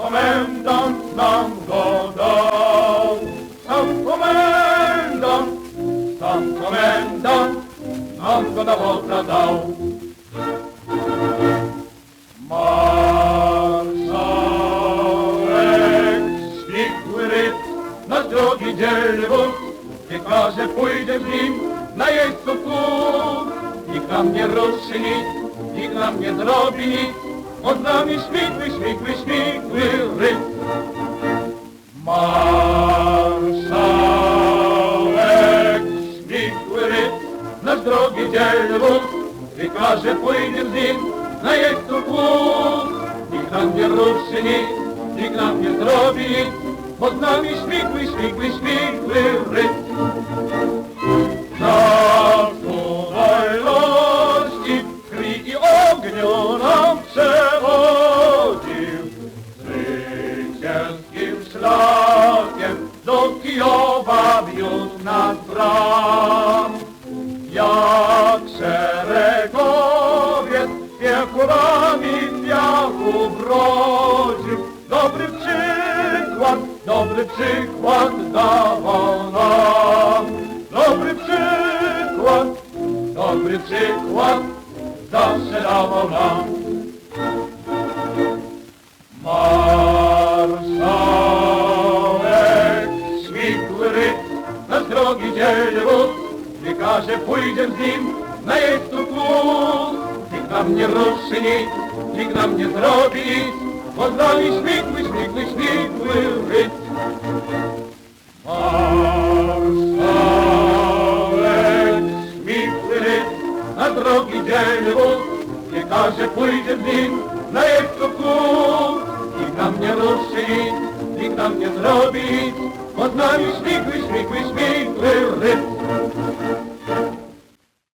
komendant nam go dał. Sam komendant, sam komendant nam go na wodna dał. Marszałek znikły ryb, nasz drogi dzielny wódz, niech każe pójdzie z nim na jeźdźcu pług. Nikt nam nie ruszy nic, nikt nam nie zrobi nic, od nami śmigły, śmigły, śmigły ryb. Marszałek śmigły ryb, nasz drogi dzielny wódz, niech każe pójdzie z nim na jeźdźcu pług. Nikt nam nie ruszy nic, nikt nam nie zrobi nic, bo z nami śmigły, śmigły, śmigły ryb. Piechurami w piachu brodził. Dobry przykład, dobry przykład dawał nam. Dobry przykład, dobry przykład zawsze dawał nam. Marszałek śmigły ryb, nasz drogi dzielny wódz, nie każe pójdzie z nim na jeźdźcu pług. Nam nie ruszy nic, nikt nam nie zrobi nic, bo z nami śmigły, śmigły, śmigły ryb. Marszałek śmigły ryb, na drogi dzielny wódz, nie każe pójdzie z nim na jeźdźcu pług. Nikt nam nie ruszy nic, nikt nam nie zrobi nic, bo z nami śmigły, śmigły, śmigły ryb.